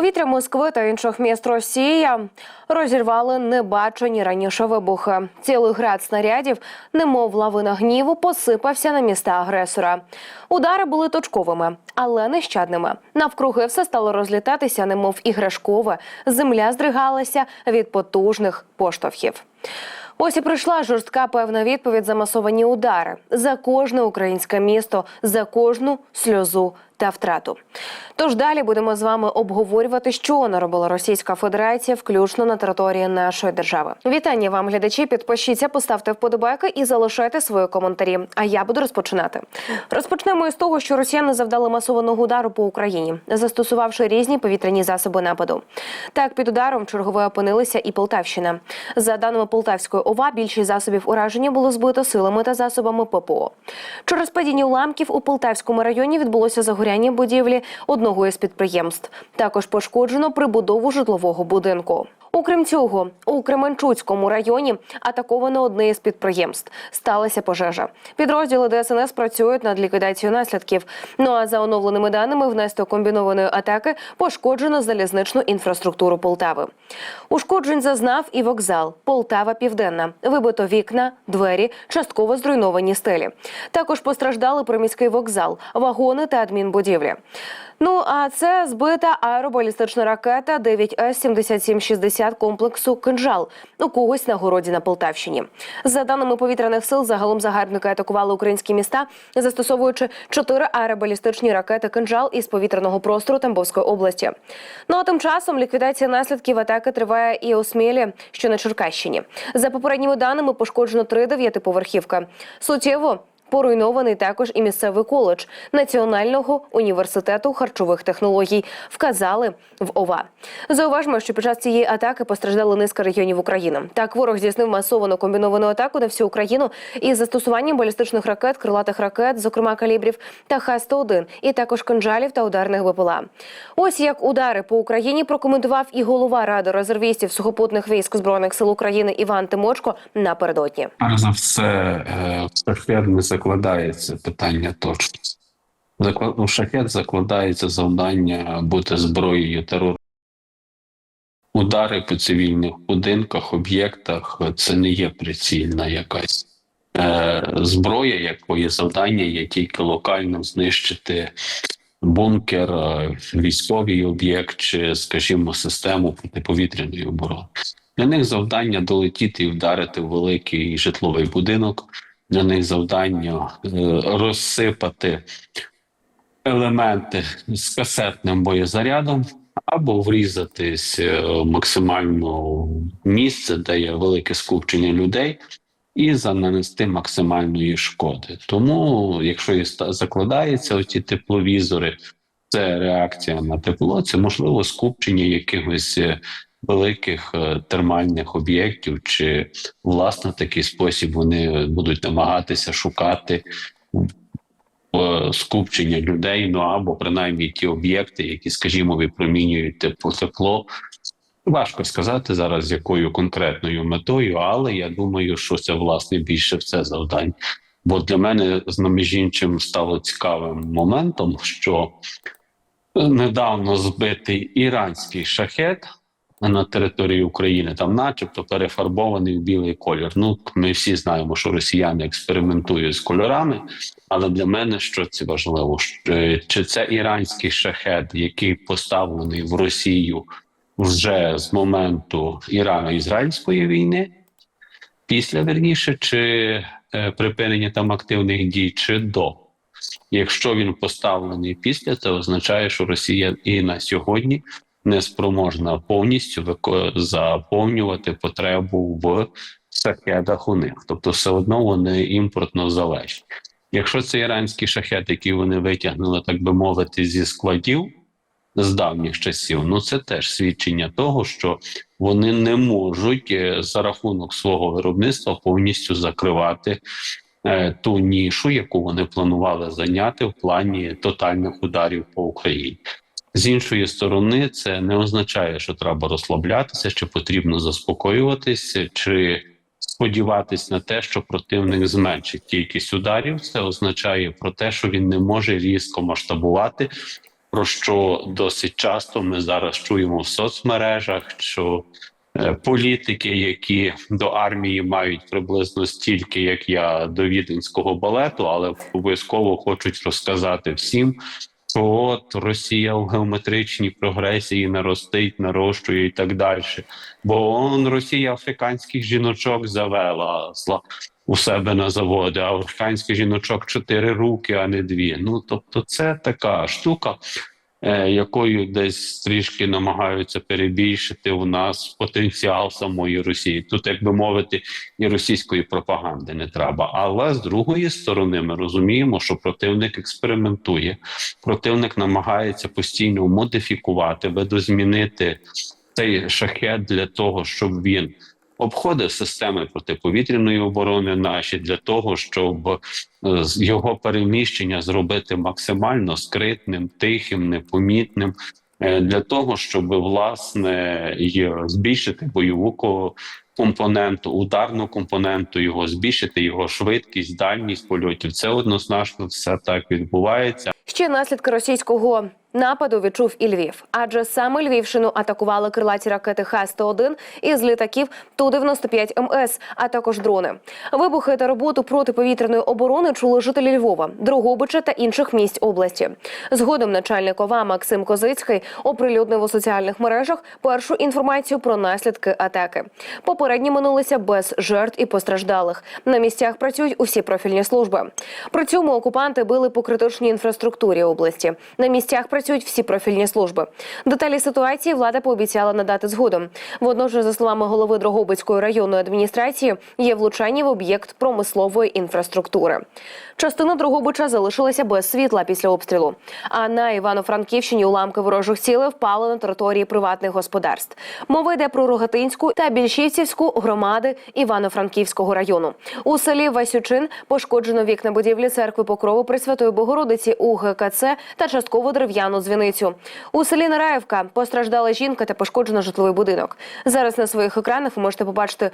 Повітря Москви та інших міст Росії розірвали небачені раніше вибухи. Цілий град снарядів, немов лавина гніву, посипався на міста агресора. Удари були точковими, але нещадними. Навкруги все стало розлітатися, немов іграшкове. Земля здригалася від потужних поштовхів. Ось і прийшла жорстка певна відповідь за масовані удари за кожне українське місто, за кожну сльозу та втрату. Тож далі будемо з вами обговорювати, що наробила Російська Федерація, включно на території нашої держави. Вітання вам, глядачі. Підпишіться, поставте вподобайки і залишайте свої коментарі. А я буду розпочинати. Розпочнемо із того, що росіяни завдали масованого удару по Україні, застосувавши різні повітряні засоби нападу. Так, під ударом чергове опинилися і Полтавщина. За даними Полтавської ОВА, більшість засобів ураження було збито силами та засобами ППО. Через падіння уламків у Полтавському районі відбулося загоряння будівлі одного із підприємств. Також пошкоджено прибудову житлового будинку. Окрім цього, у Кременчуцькому районі атаковано одне із підприємств. Сталася пожежа. Підрозділи ДСНС працюють над ліквідацією наслідків. Ну а за оновленими даними, внаслідок комбінованої атаки пошкоджено залізничну інфраструктуру Полтави. Ушкоджень зазнав і вокзал Полтава Південна. Вибито вікна, двері, частково зруйновані стелі. Також постраждали приміський вокзал, вагони та адмінбудівлі. Ну а це збита аеробалістична ракета 9С-7760 комплексу «Кинжал» у когось на городі на Полтавщині. За даними повітряних сил, загалом загарбники атакували українські міста, застосовуючи чотири аеробалістичні ракети «Кинжал» із повітряного простору Тамбовської області. Ну а тим часом ліквідація наслідків атаки триває і у Смілі, що на Черкащині. За попередніми даними пошкоджено три дев'ятиповерхівки. Суттєво Поруйнований також і місцевий коледж Національного університету харчових технологій. Вказали в ОВА. Зауважимо, що під час цієї атаки постраждали низка регіонів України. Так, ворог здійснив масовану комбіновану атаку на всю Україну із застосуванням балістичних ракет, крилатих ракет, зокрема калібрів та Х-101, і також кинжалів та ударних БПЛА. Ось як удари по Україні прокоментував і голова ради резервістів сухопутних військ збройних сил України Іван Тимочко напередодні. Перш за все, шахет не закладається питання точності. У шахет закладається завдання бути зброєю терору. Удари по цивільних будинках, об'єктах це не є прицільна якась е, зброя, якої завдання є тільки локально знищити бункер, е, військовий об'єкт чи, скажімо, систему протиповітряної оборони. Для них завдання долетіти і вдарити в великий житловий будинок. Для них завдання е, розсипати елементи з касетним боєзарядом або врізатись е, максимально в місце, де є велике скупчення людей, і зананести максимальної шкоди. Тому, якщо і закладаються оці тепловізори, це реакція на тепло, це можливо скупчення якихось е, великих е, термальних об'єктів, чи власне в такий спосіб вони будуть намагатися шукати е, скупчення людей, ну або принаймні ті об'єкти, які, скажімо, випромінюють тепло тепло. Важко сказати зараз, якою конкретною метою, але я думаю, що це власне більше в це завдання. Бо для мене з іншим стало цікавим моментом, що недавно збитий іранський шахет на території України, там, начебто, перефарбований в білий колір. Ну, ми всі знаємо, що росіяни експериментують з кольорами, але для мене що це важливо? Чи це іранський шахет, який поставлений в Росію вже з моменту Ірано-Ізраїльської війни, після верніше, чи е, припинення там активних дій, чи до? Якщо він поставлений після, це означає, що Росія і на сьогодні не спроможна повністю заповнювати потребу в шахедах у них. Тобто, все одно вони імпортно залежні. Якщо це іранський шахет, який вони витягнули, так би мовити, зі складів з давніх часів, ну це теж свідчення того, що вони не можуть е, за рахунок свого виробництва повністю закривати е, ту нішу, яку вони планували зайняти в плані тотальних ударів по Україні. З іншої сторони, це не означає, що треба розслаблятися, що потрібно заспокоюватися, чи сподіватись на те, що противник зменшить кількість ударів. Це означає про те, що він не може різко масштабувати про що досить часто ми зараз чуємо в соцмережах, що е, політики, які до армії мають приблизно стільки, як я до віденського балету, але обов'язково хочуть розказати всім. От Росія в геометричній прогресії наростить, нарощує і так далі. Бо он Росія африканських жіночок завела у себе на заводи, а африканських жіночок чотири руки, а не дві. Ну тобто, це така штука, якою десь трішки намагаються перебільшити у нас потенціал самої Росії. Тут, як би мовити, і російської пропаганди не треба. Але з другої сторони, ми розуміємо, що противник експериментує, противник намагається постійно модифікувати, видозмінити цей шахет для того, щоб він обходив системи протиповітряної оборони наші для того, щоб е, його переміщення зробити максимально скритним, тихим, непомітним. е, Для того щоб власне збільшити бойову компоненту, ударну компоненту його збільшити його швидкість, дальність польотів. Це однозначно все так відбувається. Ще наслідки російського нападу відчув і Львів, адже саме Львівщину атакували крилаті ракети Х-101 із літаків Ту-95 МС, а також дрони. Вибухи та роботу протиповітряної оборони чули жителі Львова, Дрогобича та інших місць області. Згодом начальник ОВА Максим Козицький оприлюднив у соціальних мережах першу інформацію про наслідки атаки. Попередні минулися без жертв і постраждалих. На місцях працюють усі профільні служби. При цьому окупанти били по критичній інфраструктурі області. На місцях працюють всі профільні служби. Деталі ситуації влада пообіцяла надати згодом. Водночас, за словами голови Дрогобицької районної адміністрації, є влучання в об'єкт промислової інфраструктури. Частина Дрогобича залишилася без світла після обстрілу. А на Івано-Франківщині уламки ворожих цілей впали на території приватних господарств. Мова йде про Рогатинську та Більшівцівську громади Івано-Франківського району. У селі Васючин пошкоджено вікна будівлі церкви Покрову Пресвятої Богородиці у ГКЦ та частково дерев'яну дзвіницю. У селі Нараївка постраждала жінка та пошкоджено житловий будинок. Зараз на своїх екранах ви можете побачити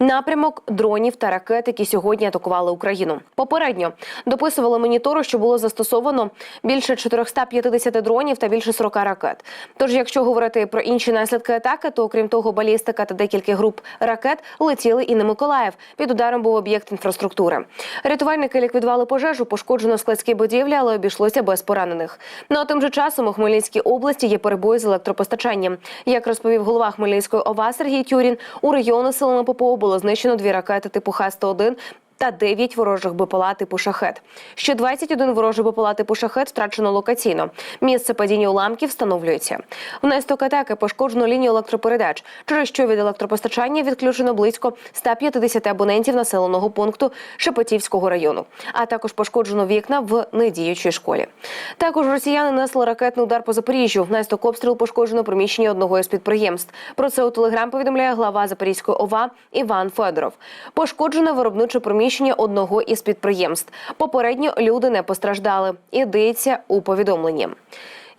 напрямок дронів та ракет, які сьогодні атакували Україну. Попередньо дописували монітору, що було застосовано більше 450 дронів та більше 40 ракет. Тож, якщо говорити про інші наслідки атаки, то окрім того, балістика та декілька груп ракет летіли і на Миколаїв. Під ударом був об'єкт інфраструктури. Рятувальники ліквідували пожежу, пошкоджено складські будівлі, але обійшлося без поранених. Ну а тим же часом у Хмельницькій області є перебої з електропостачанням. Як розповів голова Хмельницької ОВА Сергій Тюрін, у регіону силами ППО було знищено дві ракети типу Х-101 та 9 ворожих БПЛА типу шахет. Ще 21 ворожий БПЛА типу шахет втрачено локаційно. Місце падіння уламків встановлюється. Внаслідок атаки пошкоджено лінію електропередач, через що від електропостачання відключено близько 150 абонентів населеного пункту Шепетівського району. А також пошкоджено вікна в недіючій школі. Також росіяни несли ракетний удар по Запоріжжю. Внаслідок обстрілу пошкоджено приміщення одного із підприємств. Про це у телеграм повідомляє глава Запорізької ОВА Іван Федоров. Пошкоджене виробниче приміщення одного із підприємств. Попередньо люди не постраждали. Ідеться у повідомленні.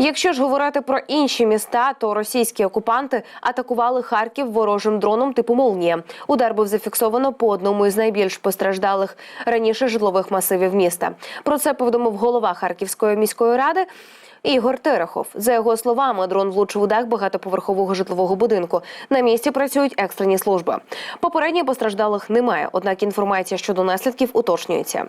Якщо ж говорити про інші міста, то російські окупанти атакували Харків ворожим дроном типу «Молнія». Удар був зафіксовано по одному із найбільш постраждалих раніше житлових масивів міста. Про це повідомив голова Харківської міської ради. Ігор Терехов. За його словами, дрон влучив у дах багатоповерхового житлового будинку. На місці працюють екстрені служби. Попередньо постраждалих немає, однак інформація щодо наслідків уточнюється.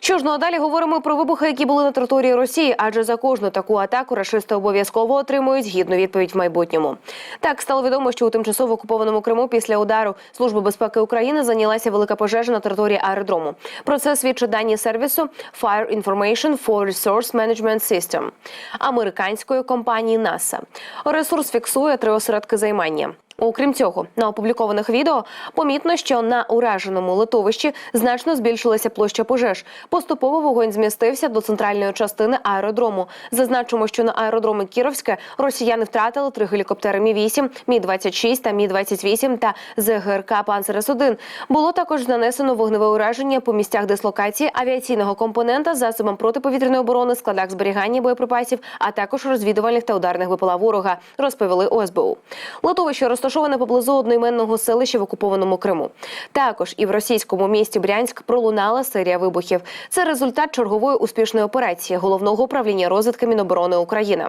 Що ж, ну а далі говоримо про вибухи, які були на території Росії, адже за кожну таку атаку рашисти обов'язково отримують гідну відповідь в майбутньому. Так стало відомо, що у тимчасово окупованому Криму після удару Служби безпеки України зайнялася велика пожежа на території аеродрому. Про це свідчать дані сервісу Fire Information for Resource Management System американської компанії NASA. Ресурс фіксує три осередки займання. Окрім цього, на опублікованих відео помітно, що на ураженому литовищі значно збільшилася площа пожеж. Поступово вогонь змістився до центральної частини аеродрому. Зазначимо, що на аеродромі Кіровське росіяни втратили три гелікоптери Мі 8 Мі 26 та Мі 28 та ЗГРК Панцерес 1 Було також нанесено вогневе ураження по місцях дислокації авіаційного компонента, засобам протиповітряної оборони, складах зберігання боєприпасів, а також розвідувальних та ударних БПЛА ворога. Розповіли ОСБУ. Литовище розташоване поблизу одноіменного селища в окупованому Криму. Також і в російському місті Брянськ пролунала серія вибухів. Це результат чергової успішної операції головного управління розвідки Міноборони України.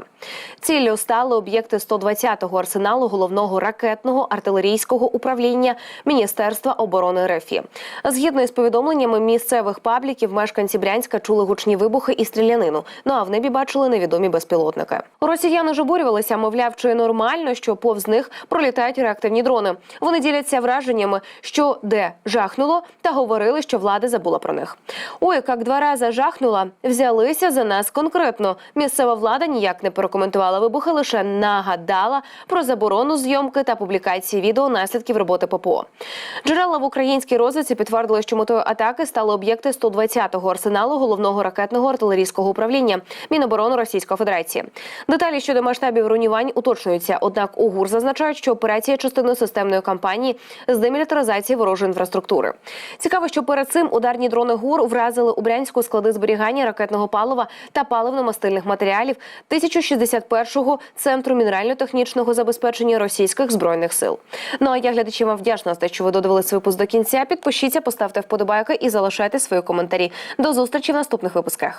Ціллю стали об'єкти 120-го арсеналу головного ракетного артилерійського управління Міністерства оборони РФ. Згідно із повідомленнями місцевих пабліків, мешканці Брянська чули гучні вибухи і стрілянину. Ну а в небі бачили невідомі безпілотники. Росіяни ж обурювалися, мовляв, чи нормально, що повз них пролітають реактивні дрони. Вони діляться враженнями, що де жахнуло, та говорили, що влада забула про них. Ой, як два рази жахнула, взялися за нас конкретно. Місцева влада ніяк не прокоментувала вибухи, лише нагадала про заборону зйомки та публікації відео наслідків роботи ППО. Джерела в українській розвідці підтвердили, що метою атаки стали об'єкти 120-го арсеналу головного ракетного артилерійського управління Міноборони Російської Федерації. Деталі щодо масштабів руйнувань уточнюються. Однак у ГУР зазначають, що операція частина системної кампанії з демілітаризації ворожої інфраструктури. Цікаво, що перед цим ударні дрони ГУР вразили у Брянську склади зберігання ракетного палива та паливно-мастильних матеріалів 1061-го центру мінерально-технічного забезпечення російських збройних сил. Ну а я глядачі вам вдячна за те, що ви додивились випуск до кінця. Підпишіться, поставте вподобайки і залишайте свої коментарі. До зустрічі в наступних випусках.